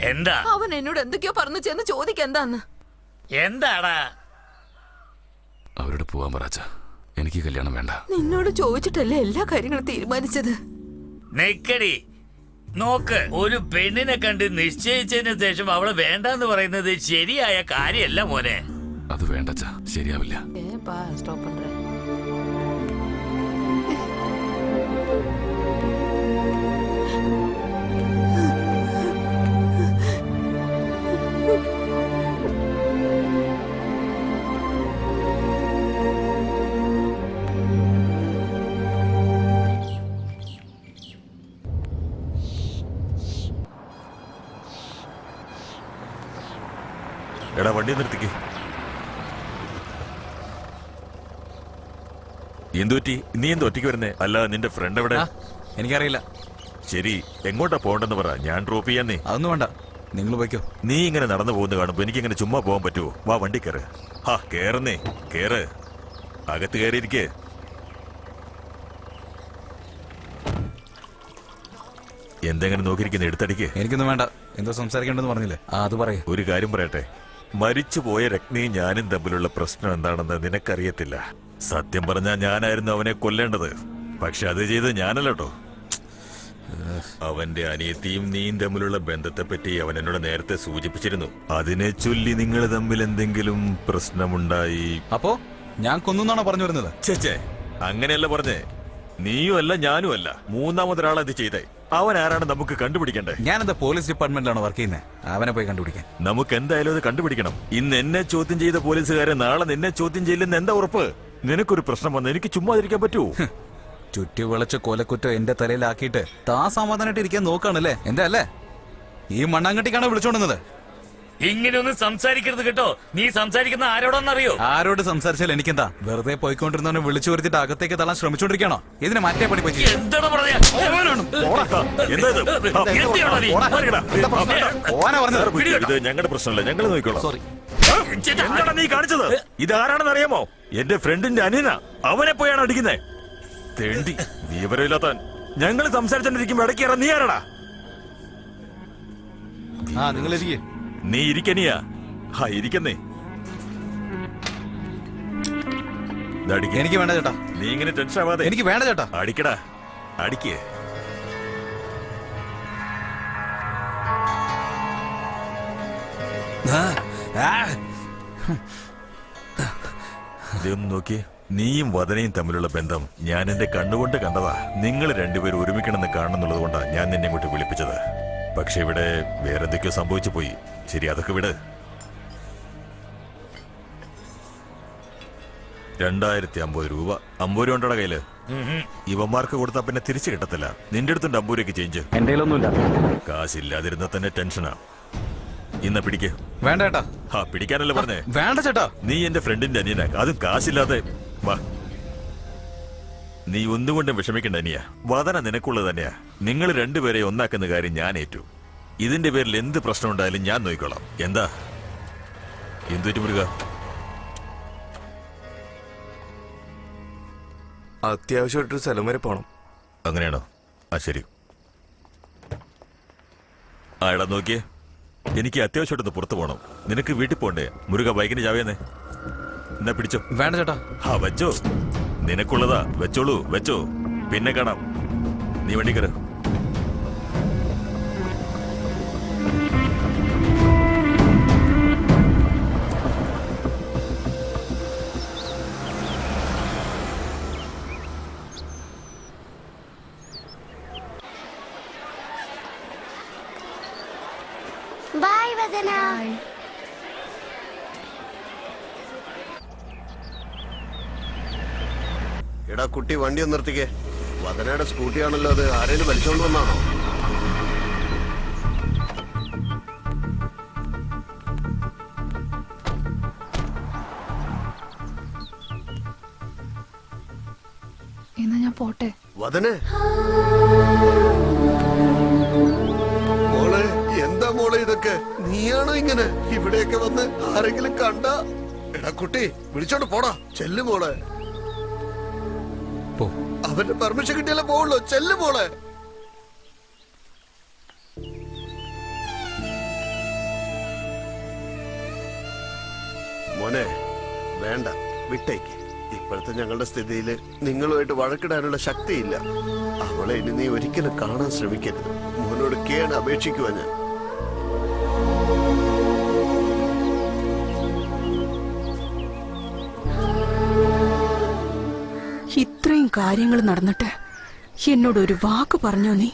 എന്താ? അവൻ എന്നോട് എന്തൊക്കെയോ പറഞ്ഞു ചെന്ന് ചോദിക്കെന്താന്ന് എന്താടാ? അവരോട് പോവാൻ പറ എനിക്ക് കല്യാണം വേണ്ട. നിന്നോട് ചോദിച്ചിട്ടല്ലേ എല്ലാ കാര്യങ്ങളും തീരുമാനിച്ചത്? നെക്കടി. നോക്ക് ഒരു പെണ്ണിനെ കണ്ട് നിശ്ചയിച്ചതിന് ശേഷം അവളെ വേണ്ടെന്ന് പറയുന്നത് ശരിയായ കാര്യല്ല മോനെ. അത് വേണ്ട ഏ ശരിയാവില്ല സ്റ്റോപ്പ് എടാ വണ്ടി നിർത്തിക്ക് എന്തുപറ്റി നീ എന്ത് ഒറ്റയ്ക്ക് വരുന്നേ? അല്ല നിന്റെ ഫ്രണ്ട് എവിടെ? എനിക്കറിയില്ല. ശരി എങ്ങോട്ടാ പോകണ്ടെന്ന് പറ. ഞാൻ ഡ്രോപ്പ് ചെയ്യാന്നേ. അതൊന്നും വേണ്ട. നിങ്ങൾ പോയിക്കോ. നീ ഇങ്ങനെ നടന്നു പോകുന്ന കാണുമ്പോ എനിക്ക് ഇങ്ങനെ ചുമ്മാ പോകാൻ പറ്റുമോ വാ വണ്ടി കയറ് ഹാ കേറുന്നേ. കേറ്. അകത്ത് കയറിയിരിക്കേ എന്തെങ്ങനെ നോക്കിയിരിക്കുന്ന? എടുത്തടിക്ക്. എനിക്കൊന്നും വേണ്ട. എന്തോ സംസാരിക്കണ്ടെന്ന് പറഞ്ഞില്ലേ? ആ അത് പറയാം. ഒരു കാര്യം പറയട്ടെ. മരിച്ചുപോയ രത്നിയും ഞാനും തമ്മിലുള്ള പ്രശ്നം എന്താണെന്ന് നിനക്കറിയത്തില്ല. സത്യം പറഞ്ഞാൽ ഞാനായിരുന്നു അവനെ കൊല്ലേണ്ടത്. പക്ഷെ അത് ചെയ്ത് ഞാനല്ലോ അവന്റെ അനിയത്തിയും നീയും തമ്മിലുള്ള ബന്ധത്തെപ്പറ്റി അവൻ എന്നോട് നേരത്തെ സൂചിപ്പിച്ചിരുന്നു. അതിനെ ചൊല്ലി നിങ്ങൾ തമ്മിൽ എന്തെങ്കിലും പ്രശ്നമുണ്ടായി അപ്പോ ഞാൻ കൊന്നാണോ പറഞ്ഞു വരുന്നത്? ചേച്ചേ അങ്ങനെയല്ല പറഞ്ഞേ. നീയും അല്ല ഞാനും അല്ല മൂന്നാമതൊരാളെ ഇത് ചെയ്തേ. അവൻ ആരാണ് നമുക്ക് കണ്ടുപിടിക്കണ്ടേ? ഞാനെന്താ പോലീസ് ഡിപ്പാർട്ട്മെന്റിലാണ് വർക്ക് ചെയ്യുന്നത് അവനെ പോയി കണ്ടുപിടിക്കാൻ. നമുക്ക് എന്തായാലും അത് കണ്ടുപിടിക്കണം. ഇന്ന് എന്നെ ചോദ്യം ചെയ്ത പോലീസുകാരെ നാളെ നിന്നെ ചോദ്യം ചെയ്യില്ലെന്ന് എന്താ ഉറപ്പ്? നിനക്കൊരു പ്രശ്നം വന്ന് എനിക്ക് ചുമ്മാതിരിക്കാൻ പറ്റൂ. ചുറ്റി വിളച്ച് കൊലക്കുറ്റം എന്റെ തലയിലാക്കിയിട്ട് താ സമാധാനമായിട്ട് ഇരിക്കാൻ നോക്കാണല്ലേ? എന്താ അല്ലേ? ഈ മണ്ണാങ്കട്ടിക്കാണ് വിളിച്ചോണ്ടുന്നത് ഇങ്ങനെയൊന്നും സംസാരിക്കരുത് കേട്ടോ. നീ സംസാരിക്കുന്ന ആരോടാന്നറിയോ ആരോട് സംസാരിച്ചാൽ എനിക്കെന്താ? വെറുതെ പോയിക്കൊണ്ടിരുന്നവനെ വിളിച്ചു വരുത്തിട്ട് അകത്തേക്ക് തള്ളാൻ ശ്രമിച്ചോണ്ടിരിക്കണോ ഇതിന് മറ്റേ പണി പറ്റി എന്താണ് ഇത്? ഞങ്ങളുടെ പ്രശ്നമല്ല. ഞങ്ങൾ നോക്കിക്കോളാം. സോറി എന്താണ് നീ കാണിച്ചത്? ഇത് ആരാണെന്ന് അറിയാമോ എന്റെ ഫ്രണ്ടിന്റെ അനിയന. അവനെ പോയാണ് തേണ്ടി. നീ വിവരമില്ലാത്തവൻ ഞങ്ങൾ സംസാരിച്ചോണ്ടിരിക്കുമ്പോ ഇടയ്ക്ക് ഇറ നീ ആരടാ? ആ നിങ്ങൾ ഇരിക്കേ നീ ഇരിക്കനിയാ ഹാ ഇരിക്കുന്നേ. എനിക്ക് വേണ്ട ചേട്ടാ. നീ ഇങ്ങനെ ടെൻഷൻ ആവാതെ. എനിക്ക് വേണ്ട ചേട്ടാ. അടിക്കടാ. അടിക്കേ. ഇതൊന്ന് നോക്കി. നീയും വദനയും തമ്മിലുള്ള ബന്ധം ഞാൻ എന്റെ കണ്ണുകൊണ്ട് കണ്ടതാ. നിങ്ങൾ രണ്ടുപേരും ഒരുമിക്കണമെന്ന് കാണുന്നുള്ളത് കൊണ്ടാ ഞാൻ നിന്നെ ഇങ്ങോട്ട് വിളിപ്പിച്ചത്. പക്ഷെ ഇവിടെ വേറെന്തൊക്കെയോ സംഭവിച്ചു പോയി. ശരി അതൊക്കെ വിട്. രണ്ടായിരത്തി അമ്പത് രൂപ. അമ്പത് രൂപ ഉണ്ടോ കയ്യിൽ? ഇവന്മാർക്ക് കൊടുത്താ പിന്നെ തിരിച്ചു കിട്ടത്തില്ല. നിന്റെ അടുത്തുണ്ട് അമ്പത് രൂപയ്ക്ക് ചേഞ്ച് കാശില്ലാതിരുന്ന തന്നെ ടെൻഷനാ. ഇന്ന പിടിക്ക്. വേണ്ട ചേട്ടാ. ഹാ പിടിക്കാനല്ലേ പറഞ്ഞേ? വേണ്ട ചേട്ടാ. നീ എന്റെ ഫ്രണ്ടിന്റെ അനിയനാ. അതും കാശില്ലാതെ. വാ. നീ ഒന്നുകൊണ്ടും വിഷമിക്കണ്ട അനിയ. വതന നിനക്കുള്ളത് തന്നെയാ. നിങ്ങൾ രണ്ടുപേരെ ഒന്നാക്കുന്ന കാര്യം ഞാൻ ഏറ്റു. ഇതിന്റെ പേരിൽ എന്ത് പ്രശ്നം ഉണ്ടായാലും ഞാൻ നോക്കിക്കോളാം എന്താ? എന്തുപറ്റി മുരുക അത്യാവശ്യമായിട്ടൊരു സ്ഥലം വരെ പോണം. അങ്ങനെയാണോ? ആ ശരി. ആടാ നോക്കിയേ. എനിക്ക് അത്യാവശ്യമായിട്ടൊന്ന് പുറത്തു പോകണം നിനക്ക് വീട്ടിൽ പോണ്ടേ? മുരുക ബൈക്കിന് ചാവിയെന്നേ എന്നാ പിടിച്ചോ. വേണ്ട ചേട്ടാ. ആ വെച്ചോ. നിനക്കുള്ളതാ. വെച്ചോളൂ വെച്ചോ. പിന്നെ കാണാം. നീ വണ്ടി കയറ്. Bye Bye. എടാ കുട്ടി വണ്ടി ഒന്ന് നിർത്തിക്കേ. വദനയുടെ സ്കൂട്ടിയാണല്ലോ അത്. ആരേലും വലിച്ചോണ്ട് വന്നാണോ? എന്നാ ഞാൻ പോട്ടെ. വദനെ നിനക്ക്? നീയാണോ ഇങ്ങനെ ഇവിടെയൊക്കെ വന്ന് ആരെങ്കിലും കണ്ട? എടാ കുട്ടി വിളിച്ചോണ്ട് പോടാ. ചെല്ലു മോളെ. അവന്റെ പെർമിഷൻ കിട്ടിയാലേ പോവുള്ളൂ. ചെല്ലു മോളെ. മോനെ വേണ്ട. വിട്ടേക്ക്. ഇപ്പോഴത്തെ ഞങ്ങളുടെ സ്ഥിതിയിൽ നിങ്ങളുമായിട്ട് വഴക്കിടാനുള്ള ശക്തിയില്ല. അവളെ ഇനി നീ ഒരിക്കലും കാണാൻ ശ്രമിക്കരുത്. മോനോട് കേട് അപേക്ഷിക്കുവാ ഞാൻ. ഇത്രയും കാര്യങ്ങൾ നടന്നിട്ട് എന്നോട് ഒരു വാക്ക് പറഞ്ഞോ നീ?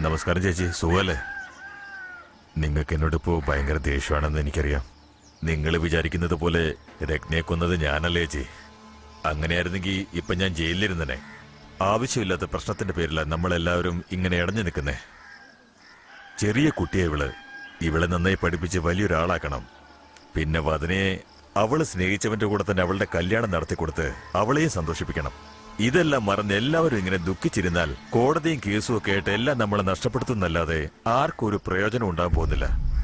നമസ്കാരം ചേച്ചി സുഖല്ലേ നിങ്ങൾക്ക് എന്നോട് ഇപ്പോ ഭയങ്കര ദേഷ്യമാണെന്ന് എനിക്കറിയാം. നിങ്ങൾ വിചാരിക്കുന്നത് പോലെ രത്നയെ കൊന്നത് ഞാനല്ലേ ചേച്ചി? അങ്ങനെയായിരുന്നെങ്കിൽ ഇപ്പൊ ഞാൻ ജയിലിലിരുന്നനെ. ആവശ്യമില്ലാത്ത പ്രശ്നത്തിന്റെ പേരില നമ്മളെല്ലാവരും ഇങ്ങനെ ഇടഞ്ഞു നിൽക്കുന്നേ. ചെറിയ കുട്ടിയെ ഇവൾ ഇവളെ നന്നായി പഠിപ്പിച്ച് വലിയൊരാളാക്കണം. പിന്നെ വദനയെ അവൾ സ്നേഹിച്ചവന്റെ കൂടെ തന്നെ അവളുടെ കല്യാണം നടത്തിക്കൊടുത്ത് അവളെയും സന്തോഷിപ്പിക്കണം. ഇതെല്ലാം മറന്ന് എല്ലാവരും ഇങ്ങനെ ദുഃഖിച്ചിരുന്നാൽ കോടതിയും കേസും ഒക്കെ ആയിട്ട് എല്ലാം നമ്മളെ നഷ്ടപ്പെടുത്തുന്നല്ലാതെ ആർക്കും ഒരു പ്രയോജനം ഉണ്ടാകാൻ പോകുന്നില്ല.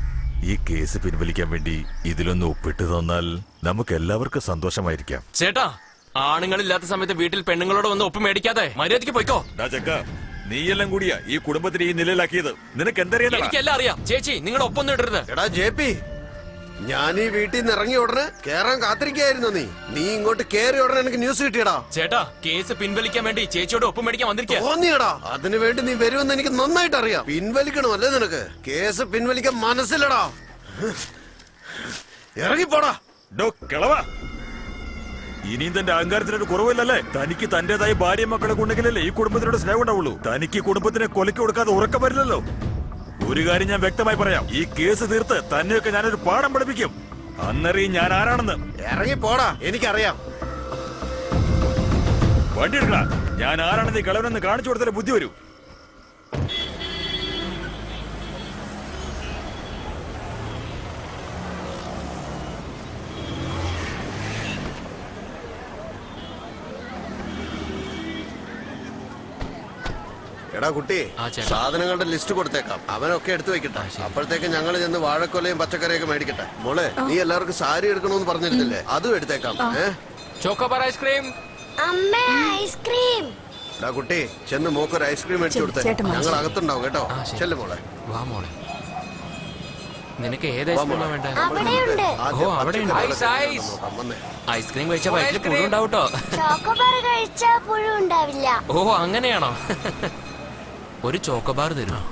ഈ കേസ് പിൻവലിക്കാൻ വേണ്ടി ഇതിലൊന്ന് ഒപ്പിട്ട് തന്നാൽ നമുക്ക് എല്ലാവർക്കും സന്തോഷമായിരിക്കാം. ചേട്ടാ ആണുങ്ങളില്ലാത്ത സമയത്ത് വീട്ടിൽ പെണ്ണുങ്ങളോട് വന്ന് ഒപ്പ് മേടിക്കാതെ മര്യാദയ്ക്ക് പോയിക്കോ. ചക്ക, നീയെല്ലാം കൂടിയാ ഈ കുടുംബത്തിന് ഈ നിലയിലാക്കിയത്. നിനക്ക് എന്തറിയാം എനിക്കെല്ലാം അറിയാം. ചേച്ചി നിങ്ങൾ ഒപ്പൊന്നും ഇടരുത്. എടാ ജെ പി ഞാൻ ഈ വീട്ടിൽ നിന്ന് ഇറങ്ങിയ ഉടനെ കേറാൻ കാത്തിരിക്കായിരുന്നു നീ. നീ ഇങ്ങോട്ട് കേറി ഉടനെ എനിക്ക് ന്യൂസ് കിട്ടിയടാ. ചേട്ടാ കേസ് പിൻവലിക്കാൻ വേണ്ടി ചേച്ചിയോട് ഒപ്പം മേടിക്കാൻ വന്നിരിക്കുക തോന്നിയടാ. അതിനു വേണ്ടി നീ വരുമെന്ന് എനിക്ക് നന്നായിട്ട് അറിയാം. പിൻവലിക്കണോ അല്ലേ നിനക്ക്? കേസ് പിൻവലിക്കാൻ മനസ്സിലടാ ഇറങ്ങിപ്പോടാ. ഡോ കിളവാ. ഇനിയും തന്റെ അഹങ്കാരത്തിനൊരു കുറവില്ലല്ലേ? തനിക്ക് തന്റേതായ ഭാര്യ മക്കളെ കൊണ്ടെങ്കിലല്ലേ ഈ കുടുംബത്തിനോട് സ്നേഹം ഉണ്ടാവുള്ളൂ. തനിക്ക് കുടുംബത്തിനെ കൊലക്ക് കൊടുക്കാതെ ഉറക്കം വരില്ലല്ലോ. ഒരു കാര്യം ഞാൻ വ്യക്തമായി പറയാം. ഈ കേസ് തീർത്ത് തന്നെയൊക്കെ ഞാനൊരു പാഠം പഠിപ്പിക്കും. അന്നറിയും ഞാൻ ആരാണെന്ന്. ഇറങ്ങി പോടാ എനിക്കറിയാം. വണ്ടി എടുക്കണ ഞാൻ ആരാണെന്ന് ഈ കളവനെന്ന് കാണിച്ചു കൊടുത്തൊരു ബുദ്ധി വരൂ. എടാ കുട്ടി സാധനങ്ങളുടെ ലിസ്റ്റ് കൊടുത്തേക്കാം. അവനൊക്കെ എടുത്തു വെക്കട്ടെ. അപ്പോഴത്തേക്ക് ഞങ്ങൾ ചെന്ന് വാഴക്കൊലയും പച്ചക്കറിയൊക്കെ മേടിക്കട്ടെ. മോളെ നീ എല്ലാവർക്കും സാരി എടുക്കണമെന്ന് പറഞ്ഞിരുന്നില്ലേ? അതും എടുത്തേക്കാം ചോക്കോബാർ ഐസ്ക്രീം എടാ കുട്ടി ചെന്ന് മോക്കൊരു ഐസ്ക്രീം മേടിച്ചു കൊടുത്തേ. ഞങ്ങൾ അകത്തുണ്ടാവും കേട്ടോ. ചെല്ലു മോളെ. വാ മോളെ. നിനക്ക് ഏത് ഐസ്ക്രീമാ ആദ്യം ഓ, അവിടെ. ഐസ്ക്രീം കഴിച്ചാൽ വയറ്റിൽ പുഴു ഉണ്ടാവട്ടോ ഓ അങ്ങനെയാണോ? ഒരു ചോക്കബാർ തരുമോ?